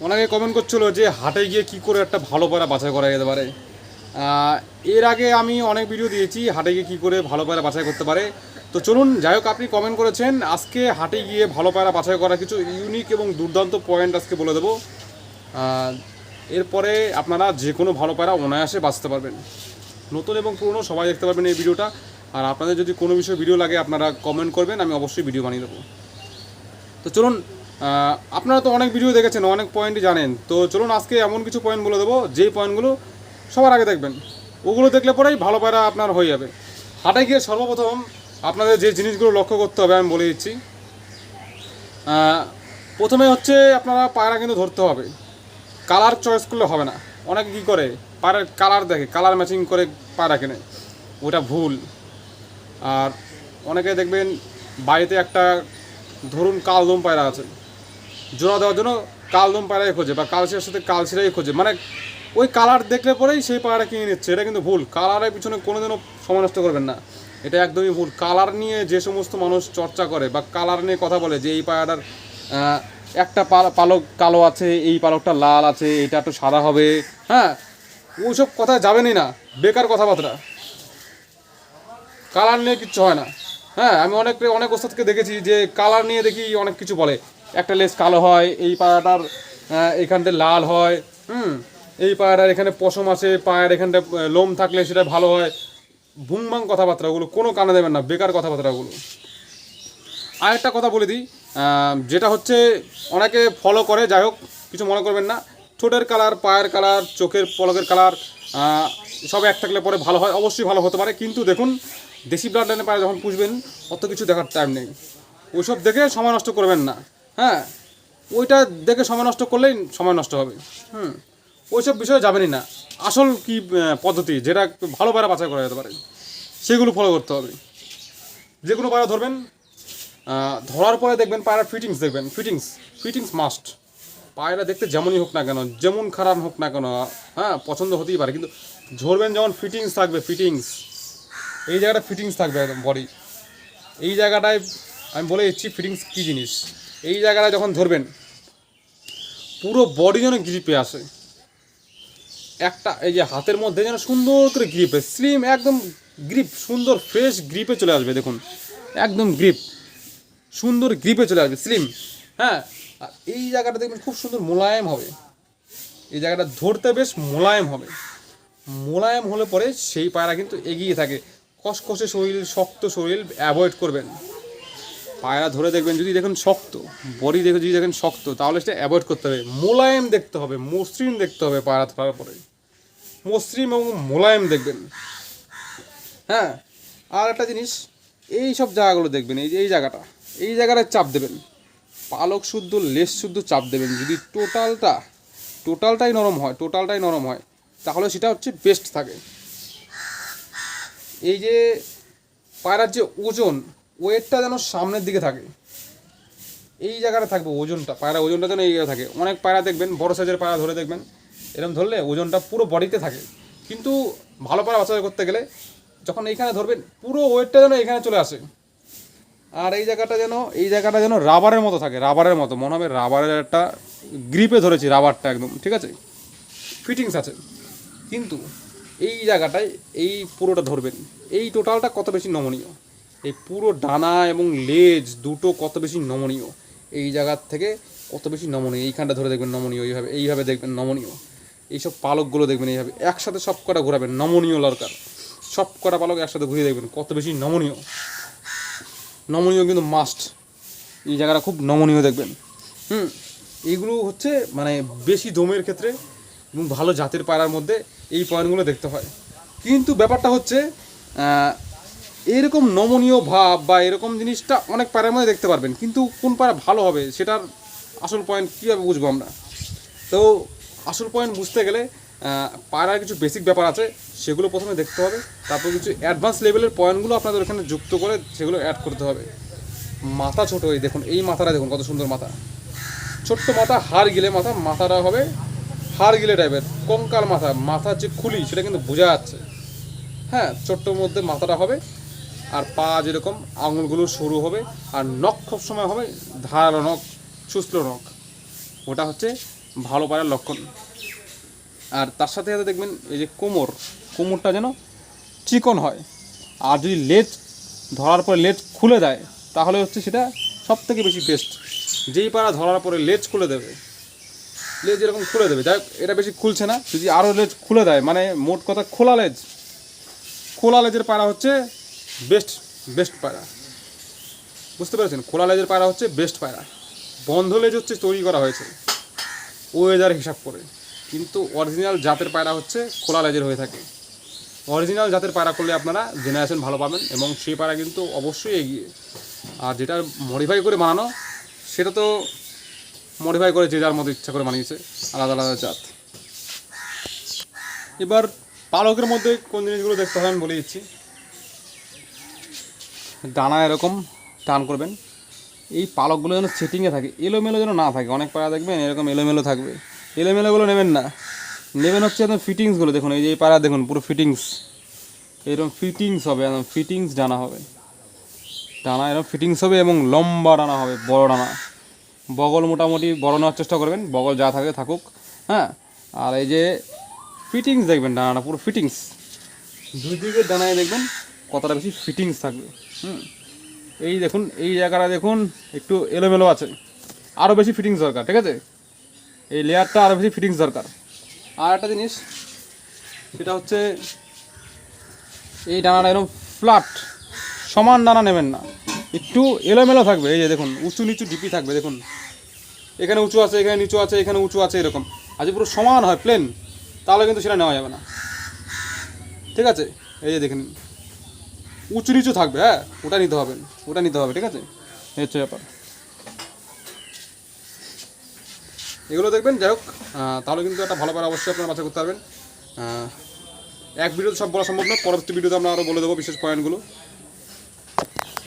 অনেকে কমেন্ট করছিল যে হাটে গিয়ে কি করে একটা ভালো পায়রা বাছাই করা যেতে পারে। এর আগে আমি অনেক ভিডিও দিয়েছি হাটে গিয়ে কী করে ভালো পায়রা বাছাই করতে পারে। তো চলুন, যাই হোক, আপনি কমেন্ট করেছেন। আজকে হাটে গিয়ে ভালো পায়রা বাছাই করা কিছু ইউনিক এবং দুর্দান্ত পয়েন্ট আজকে বলে দেবো। এরপরে আপনারা যে কোনো ভালো পায়রা অনায়াসে বাঁচতে পারবেন। নতুন এবং পুরনো সবাই দেখতে পারবেন এই ভিডিওটা আর আপনাদের যদি কোনো বিষয়ে ভিডিও লাগে, আপনারা কমেন্ট করবেন, আমি অবশ্যই ভিডিও বানিয়ে দেবো। তো চলুন আপনারা তো অনেক ভিডিও দেখেছেন, অনেক পয়েন্টই জানেন। তো চলুন আজকে এমন কিছু পয়েন্ট বলে দেবো, যেই পয়েন্টগুলো সবার আগে দেখবেন। ওগুলো দেখলে পরেই ভালো পায়রা আপনার হয়ে যাবে। হাটে গিয়ে সর্বপ্রথম আপনাদের যে জিনিসগুলো লক্ষ্য করতে হবে, আমি বলে দিচ্ছি। প্রথমে হচ্ছে আপনারা পায়রা কিন্তু ধরতে হবে। কালার চয়েস করলে হবে না। অনেকে কী করে, পায়রার কালার দেখে কালার ম্যাচিং করে পায়রা কেনে। ওটা ভুল। আর অনেকে দেখবেন বাড়িতে একটা ধরুন কালদম পায়রা আছে। জোড়া দেওয়ার জন্য কালদম পায়রাই খোঁজে বা কালচিরার সাথে কালচিরাই খোঁজে। মানে ওই কালার দেখলে পরেই সেই পায়রা কিনে নিচ্ছে। এটা কিন্তু ভুল। কালারের পিছনে কোনোদিনও সময় নষ্ট করবেন না। এটা একদমই ভুল। কালার নিয়ে যে সমস্ত মানুষ চর্চা করে বা কালার নিয়ে কথা বলে যে এই পায়রাটার একটা পালক কালো আছে, এই পালকটা লাল আছে, এটা একটু সাদা হবে হ্যাঁ? ওইসব কথা যাবেনই না। বেকার কথাবার্তা। কালার নিয়ে কিচ্ছু হয় না। হ্যাঁ আমি অনেক অনেক ওস্তাদকে দেখেছি যে কালার নিয়ে দেখি অনেক কিছু বলে। একটা লেস কালো হয় এই আহ, এখানটা লাল হয়। হুম। এই পায়রার এখানে পশম আছে পায়ের এখানটা লোম থাকলে সেটা ভালো হয়। ভুংভাং কথাবার্তা ওগুলো কোনো কানে দেবেন না বেকার কথাবার্তা ওগুলো। আরেকটা কথা বলে দিই যেটা হচ্ছে অনেকে ফলো করে যাই হোক কিছু মনে করবেন না। ঠোঁটের কালার পায়ের কালার চোখের পলকের কালার সব এক থাকলে পরে ভালো হয় অবশ্যই ভালো হতে পারে। কিন্তু দেখুন দেশি ব্লাড লাইনে পায়ে যখন পুষবেন অত কিছু দেখার টাইম নেই। ওইসব দেখে সময় নষ্ট করবেন না। হ্যাঁ ওইটা দেখে সময় নষ্ট করলেই সময় নষ্ট হবে। হুম, ওইসব বিষয়ে যাবেনই না। আসল কি পদ্ধতি যেটা ভালো পায়রা বাছাই করা যেতে পারে, সেগুলো ফলো করতে হবে। যে কোনো পায়রা ধরবেন ধরার পরে দেখবেন পায়রা ফিটিংস দেখবেন। ফিটিংস ফিটিংস মাস্ট পায়রা দেখতে যেমনই হোক না কেন, যেমন খারাপ হোক না কেন হ্যাঁ পছন্দ হতেই পারে। কিন্তু ধরবেন যেমন ফিটিংস থাকবে ফিটিংস এই জায়গাটা ফিটিংস থাকবে, একদম বডি এই জায়গাটায় আমি বলে দিচ্ছি ফিটিংস কী জিনিস? এই জায়গাটা যখন ধরবেন, পুরো বডি যেন গ্রিপে আসে। একটা এই যে হাতের মধ্যে যেন সুন্দর করে গ্রিপে স্লিম একদম গ্রিপ সুন্দর ফ্রেশ গ্রিপে চলে আসবে, দেখুন। একদম গ্রিপ সুন্দর গ্রিপে চলে আসবে স্লিম হ্যাঁ? আর এই জায়গাটা দেখবেন খুব সুন্দর মোলায়েম হবে। এই জায়গাটা ধরতে বেশ মোলায়েম হবে। মোলায়েম হলে পরে সেই পায়রা কিন্তু এগিয়ে থাকে। কসকসে শরীর, শক্ত শরীর অ্যাভয়েড করবেন। পায়রা ধরে দেখবেন যদি দেখেন শক্ত, বডি দেখে যদি দেখেন শক্ত, তাহলে সেটা অ্যাভয়েড করতে হবে। মোলায়েম দেখতে হবে, মসৃণ দেখতে হবে পায়রা ধরার পরে। মসৃণ এবং মোলায়েম দেখবেন। হ্যাঁ আর একটা জিনিস, এই সব জায়গাগুলো দেখবেন, এই যে এই জায়গাটা, এই জায়গাটায় চাপ দেবেন। পালক শুদ্ধ, লেস শুদ্ধ চাপ দেবেন। যদি টোটালটা, টোটালটাই নরম হয়, টোটালটাই নরম হয়, তাহলে সেটা হচ্ছে বেস্ট থাকে। এই যে পায়রার যে ওজন ওয়েটটা যেন সামনের দিকে থাকে। এই জায়গাটা থাকবে ওজনটা, পায়রা ওজনটা যেন এই জায়গায় থাকে। অনেক পায়রা দেখবেন, বড় সাইজের পায়রা ধরে দেখবেন এরকম ধরলে ওজনটা পুরো বডিতে থাকে। কিন্তু ভালো পায়রা বাছাই করতে গেলে যখন এইখানে ধরবেন, পুরো ওয়েটটা যেন এখানে চলে আসে। আর এই জায়গাটা যেন, এই জায়গাটা যেন রাবারের মতো থাকে, রাবারের মতো। মনে হবে রাবারের একটা গ্রিপে ধরেছি রাবারটা একদম, ঠিক আছে? ফিটিংস আছে। কিন্তু এই জায়গাটায় এই পুরোটা ধরবেন। এই টোটালটা কত বেশি নমনীয়? এই পুরো ডানা এবং লেজ দুটো কত বেশি নমনীয়? এই জায়গার থেকে কত বেশি নমনীয়? এইখানটা ধরে দেখবেন নমনীয়, এইভাবে এইভাবে দেখবেন নমনীয়। এইসব পালকগুলো দেখবেন এইভাবে। একসাথে সব কটা ঘোরাবেন, নমনীয় লরকার সব কটা পালক একসাথে ঘুরিয়ে দেখবেন, কত বেশি নমনীয়। নমনীয় কিন্তু মাস্ট এই জায়গাটা খুব নমনীয় দেখবেন। হুম, এইগুলো হচ্ছে মানে বেশি দমের ক্ষেত্রে এবং ভালো জাতের পায়রার মধ্যে এই পয়েন্টগুলো দেখতে হয়। কিন্তু ব্যাপারটা হচ্ছে এরকম নমনীয় ভাব বা এরকম জিনিসটা অনেক পায়রার মধ্যে দেখতে পারবেন, কিন্তু কোন পায়রা ভালো হবে সেটার আসল পয়েন্ট কীভাবে বুঝব আমরা? তো আসল পয়েন্ট বুঝতে গেলে পায়রার কিছু বেসিক ব্যাপার আছে, সেগুলো প্রথমে দেখতে হবে, তারপর কিছু অ্যাডভান্স লেভেলের পয়েন্টগুলো আপনাদের এখানে যুক্ত করে সেগুলো অ্যাড করতে হবে। মাথা ছোট এই দেখুন, এই মাথাটা দেখুন কত সুন্দর মাথা। ছোট্ট মাথা, হাড় গিলে মাথা, মাথাটা হবে হাড় গিলে টাইপের কঙ্কাল মাথা মাথার যে খুলি, সেটা কিন্তু বোঝা যাচ্ছে। হ্যাঁ ছোট্টর মধ্যে মাথাটা হবে আর পা যেরকম, আঙুলগুলো সরু হবে আর নখ সব সময় হবে ধারালো নখ, সুস্থ নখ। ওটা হচ্ছে ভালো পায়রার লক্ষণ। আর তার সাথে সাথে দেখবেন এই যে কোমর, কোমরটা যেন চিকন হয়। আর যদি লেজ ধরার পরে লেজ খুলে দেয় তাহলে হচ্ছে সেটা সব থেকে বেশি বেস্ট যেই পাড়া ধরার পরে লেজ খুলে দেবে, লেজ এরকম খুলে দেবে। যাই এটা বেশি খুলছে না। যদি আরও লেজ খুলে দেয় মানে মোট কথা খোলা লেজ। খোলা লেজের পাড়া হচ্ছে বেস্ট বেস্ট পায়রা। বুঝতে পেরেছেন? খোলা লেজের পায়রা হচ্ছে বেস্ট পায়রা। বন্ধ লেজ হচ্ছে তৈরি করা হয়েছে। ওয়েদার হিসাব করে। কিন্তু অরিজিনাল জাতের পায়রা হচ্ছে খোলা লেজের হয়ে থাকে। অরিজিনাল জাতের পায়রা করলে আপনারা জেনারেশন ভালো পাবেন এবং সেই পায়রা কিন্তু অবশ্যই এগিয়ে। আর যেটা মডিফাই করে বানানো, সেটা তো মডিফাই করে যে যার মতো ইচ্ছা করে বানিয়েছে, আলাদা আলাদা জাত। এবার পালকের মধ্যে কোন জিনিসগুলো দেখতে হবে আমি বলে দিচ্ছি। ডানা এরকম টান করবেন। এই পালকগুলো যেন সেটিংয়ে থাকে, এলোমেলো যেন না থাকে। অনেক পাড়া দেখবেন এরকম এলোমেলো থাকবে। এলোমেলোগুলো নেবেন না। নেবেন হচ্ছে একদম ফিটিংসগুলো দেখুন, এই যে এই পাড়া, দেখুন, পুরো ফিটিংস এরকম ফিটিংস হবে, একদম ফিটিংস ডানা হবে। ডানা এরকম ফিটিংস হবে এবং লম্বা ডানা হবে, বড় ডানা বগল মোটামুটি বড় নেওয়ার চেষ্টা করবেন, বগল যা থাকে থাকুক হ্যাঁ? আর এই যে ফিটিংস দেখবেন ডানাটা পুরো ফিটিংস দুই দিকের ডানায় দেখবেন কতটা বেশি ফিটিংস থাকবে। হুম। এই দেখুন, এই জায়গাটা দেখুন, একটু এলোমেলো আছে। আরও বেশি ফিটিংস দরকার, ঠিক আছে? এই লেয়ারটা আরও বেশি ফিটিংস দরকার। আর একটা জিনিস, সেটা হচ্ছে, এই ডানাটা এরকম ফ্ল্যাট সমান ডানা নেবেন না। একটু এলোমেলো থাকবে, এই যে দেখুন, উঁচু নিচু ডিপি থাকবে, দেখুন। এখানে উঁচু আছে, এখানে নিচু আছে, এখানে উঁচু আছে, এরকম। আর পুরো সমান হয় প্লেন তাহলে কিন্তু সেটা নেওয়া যাবে না। ঠিক আছে? এই যে দেখে নিন। উঁচু নিচু থাকবে হ্যাঁ? ওটা নিতে হবে, ওটা নিতে হবে, ঠিক আছে? হচ্ছে ব্যাপার। এগুলো দেখবেন, যাই হোক তাহলে কিন্তু একটা ভালো পারা অবশ্যই আপনার বাছাই করতে পারবেন। এক ভিডিওতে সব বলা সম্ভব না, পরবর্তী ভিডিওতে আমরা আরও বলে দেবো বিশেষ পয়েন্টগুলো